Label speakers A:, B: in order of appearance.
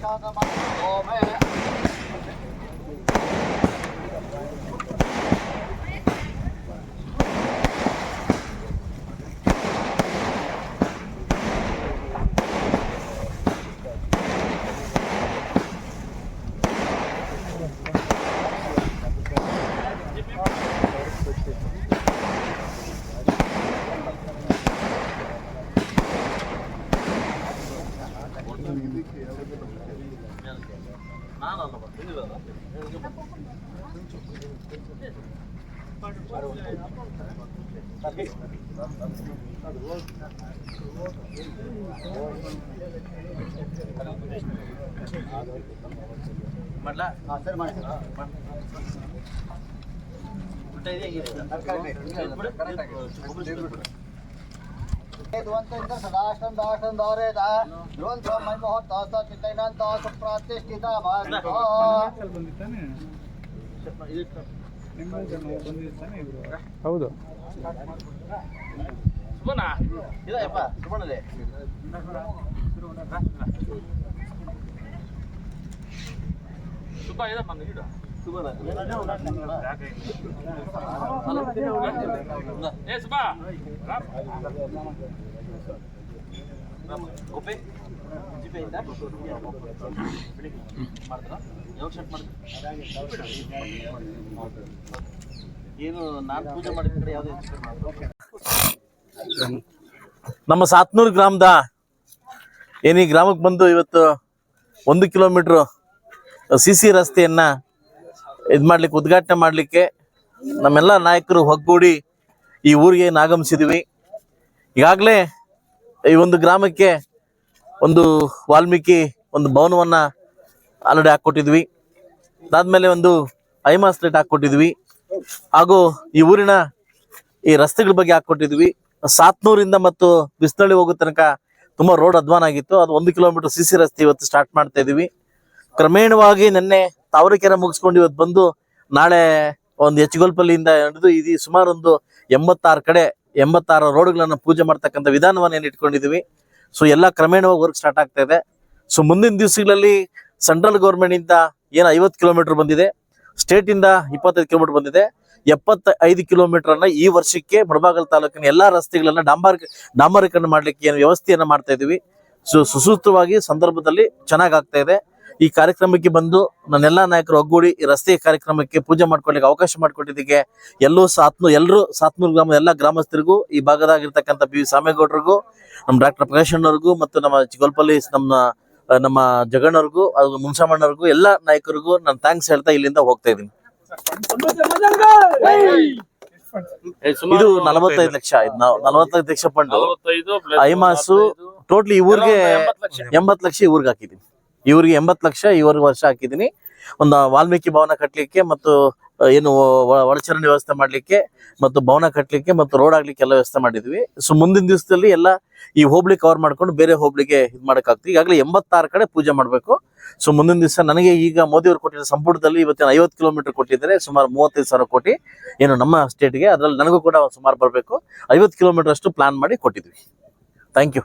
A: Aşağıda bak. Oh be. మళ్ళా సరే ఉంటాయి ఇప్పుడు
B: ಹೌದು.
C: ಸುಮನ? ಇದಪ್ಪ ಸುಮನಲ್ಲೇ ಸುಬ್ಬ ಇದಪ್ಪ ಏನು ನಾನು ನಮ್ಮ ಸಾತ್ನೂರು ಗ್ರಾಮದ ಏನೀ ಗ್ರಾಮಕ್ಕೆ ಬಂದು ಇವತ್ತು ಒಂದು ಕಿಲೋಮೀಟ್ರ್ ಸಿ ಸಿ ರಸ್ತೆಯನ್ನ ಇದು ಮಾಡ್ಲಿಕ್ಕೆ, ಉದ್ಘಾಟನೆ ಮಾಡಲಿಕ್ಕೆ ನಮ್ಮೆಲ್ಲ ನಾಯಕರು ಒಗ್ಗೂಡಿ ಈ ಊರಿಗೆ ಆಗಮಿಸಿದ್ವಿ. ಈಗಾಗಲೇ ಈ ಒಂದು ಗ್ರಾಮಕ್ಕೆ ಒಂದು ವಾಲ್ಮೀಕಿ ಒಂದು ಭವನವನ್ನು ಆಲ್ರೆಡಿ ಹಾಕ್ಕೊಟ್ಟಿದ್ವಿ. ಅದಾದಮೇಲೆ ಒಂದು ಐಮಾಸ್ ಸ್ಲೇಟ್ ಹಾಕ್ಕೊಟ್ಟಿದ್ವಿ. ಹಾಗೂ ಈ ಊರಿನ ಈ ರಸ್ತೆಗಳ ಬಗ್ಗೆ ಹಾಕ್ಕೊಟ್ಟಿದ್ವಿ. ಸಾತ್ನೂರಿಂದ ಮತ್ತು ಬಿಸ್ನಳ್ಳಿ ಹೋಗೋ ತನಕ ತುಂಬ ರೋಡ್ ಅಧ್ವಾನ ಆಗಿತ್ತು. ಅದು ಒಂದು ಕಿಲೋಮೀಟರ್ ಸಿ ಸಿ ರಸ್ತೆ ಇವತ್ತು ಸ್ಟಾರ್ಟ್ ಮಾಡ್ತಾ ಇದೀವಿ. ಕ್ರಮೇಣವಾಗಿ ನಿನ್ನೆ ತಾವರೆಕೆರೆ ಮುಗಿಸ್ಕೊಂಡು ಇವತ್ತು ಬಂದು ನಾಳೆ ಒಂದು ಹೆಚ್ಚುಗೊಲ್ಪಲ್ಲಿಂದ ಹಿಡಿದು ಇದು ಸುಮಾರು ಒಂದು ಎಂಬತ್ತಾರು ಕಡೆ, ಎಂಬತ್ತಾರು ರೋಡ್ಗಳನ್ನು ಪೂಜೆ ಮಾಡ್ತಕ್ಕಂಥ ವಿಧಾನವನ್ನು ಏನು ಇಟ್ಕೊಂಡಿದೀವಿ. ಸೊ ಎಲ್ಲ ಕ್ರಮೇಣವಾಗಿ ವರ್ಕ್ ಸ್ಟಾರ್ಟ್ ಆಗ್ತಾ ಇದೆ. ಸೊ ಮುಂದಿನ ದಿವಸಗಳಲ್ಲಿ ಸೆಂಟ್ರಲ್ ಗೌರ್ಮೆಂಟ್ ಇಂದ ಏನು ಐವತ್ತು ಕಿಲೋಮೀಟರ್ ಬಂದಿದೆ. ಸ್ಟೇಟ್ ಇಂದ ಇಪ್ಪತ್ತೈದು ಕಿಲೋಮೀಟರ್ ಬಂದಿದೆ. ಎಪ್ಪತ್ತ ಐದು ಕಿಲೋಮೀಟರ್ ಅನ್ನ ಈ ವರ್ಷಕ್ಕೆ ಮುಳಬಾಗಲ್ ತಾಲೂಕಿನ ಎಲ್ಲ ರಸ್ತೆಗಳನ್ನ ಡಾಂಬಾರ್, ಡಾಂಬರೀಕರಣ ಮಾಡ್ಲಿಕ್ಕೆ ಏನು ವ್ಯವಸ್ಥೆಯನ್ನ ಮಾಡ್ತಾ ಇದೀವಿ. ಸೊ ಸುಸೂತ್ರವಾಗಿ ಸಂದರ್ಭದಲ್ಲಿ ಚೆನ್ನಾಗಾಗ್ತಾ ಇದೆ. ಈ ಕಾರ್ಯಕ್ರಮಕ್ಕೆ ಬಂದು ನನ್ನೆಲ್ಲ ನಾಯಕರು ಒಗ್ಗೂಡಿ ಈ ರಸ್ತೆ ಕಾರ್ಯಕ್ರಮಕ್ಕೆ ಪೂಜೆ ಮಾಡ್ಕೊಳ್ಳಿಕ್ಕೆ ಅವಕಾಶ ಮಾಡಿಕೊಟ್ಟಿದ್ದಕ್ಕೆ ಎಲ್ಲೂ ಸಾತ್ನು ಎಲ್ಲರೂ ಸಾತ್ನೂರು ಗ್ರಾಮದ ಎಲ್ಲ ಗ್ರಾಮಸ್ಥರಿಗೂ ಈ ಭಾಗದಾಗಿರ್ತಕ್ಕಂಥ ಬಿ ವಿ ಸಾಮೇಗೌಡರಿಗೂ ನಮ್ಮ ಡಾಕ್ಟರ್ ಪ್ರಕಾಶ್ ಅಣ್ಣವ್ರಿಗೂ ಮತ್ತು ನಮ್ಮ ಚಿಗೋಲ್ಪಲ್ಲಿ ನಮ್ಮ ನಮ್ಮ ಜಗಣ್ಣವ್ರಿಗೂ ಅದು ಮುನ್ಸಾಮಣ್ಣವ್ರಿಗೂ ಎಲ್ಲ ನಾಯಕರಿಗೂ ನಾನು ಥ್ಯಾಂಕ್ಸ್ ಹೇಳ್ತಾ ಇಲ್ಲಿಂದ ಹೋಗ್ತಾ ಇದ್ದೀನಿ. ಇದು ನಲವತ್ತೈದು. ಲಕ್ಷ ನಾವು ನಲವತ್ತೈದು ಲಕ್ಷ ಫಂಡ್ ಐಮಾಸು ಟೋಟ್ಲಿ ಈ ಊರಿಗೆ ಎಂಬತ್ತು ಲಕ್ಷ ಈ ಊರಿಗೆ ಹಾಕಿದ್ದೀನಿ. ಇವ್ರಿಗೆ ಎಂಬತ್ತು ಲಕ್ಷ ಇವ್ರಿಗೆ ವರ್ಷ ಹಾಕಿದ್ದೀನಿ ಒಂದು ವಾಲ್ಮೀಕಿ ಭವನ ಕಟ್ಟಲಿಕ್ಕೆ ಮತ್ತು ಏನು ಒಳಚರಂಡಿ ವ್ಯವಸ್ಥೆ ಮಾಡಲಿಕ್ಕೆ ಮತ್ತು ಭವನ ಕಟ್ಟಲಿಕ್ಕೆ ಮತ್ತು ರೋಡ್ ಆಗಲಿಕ್ಕೆ ಎಲ್ಲ ವ್ಯವಸ್ಥೆ ಮಾಡಿದ್ವಿ. ಸೊ ಮುಂದಿನ ದಿವಸದಲ್ಲಿ ಎಲ್ಲ ಈ ಹೋಬಳಿ ಕವರ್ ಮಾಡ್ಕೊಂಡು ಬೇರೆ ಹೋಬಳಿಗೆ ಇದು ಮಾಡೋಕ್ಕಾಗ್ತೀವಿ. ಈಗಾಗಲೇ ಎಂಬತ್ತಾರು ಕಡೆ ಪೂಜೆ ಮಾಡಬೇಕು. ಸೊ ಮುಂದಿನ ದಿವಸ ನನಗೆ ಈಗ ಮೋದಿ ಅವರು ಕೊಟ್ಟಿರೋ ಸಂಪುಟದಲ್ಲಿ ಇವತ್ತಿನ ಐವತ್ತು ಕಿಲೋಮೀಟರ್ ಕೊಟ್ಟಿದ್ದಾರೆ. ಸುಮಾರು ಮೂವತ್ತೈದು ಸಾವಿರ ಕೋಟಿ ಏನು ನಮ್ಮ ಸ್ಟೇಟ್ಗೆ ಅದರಲ್ಲಿ ನನಗೂ ಕೂಡ ಸುಮಾರು ಬರಬೇಕು. ಐವತ್ತು ಕಿಲೋಮೀಟರ್ ಅಷ್ಟು ಪ್ಲಾನ್ ಮಾಡಿ ಕೊಟ್ಟಿದ್ವಿ. Thank you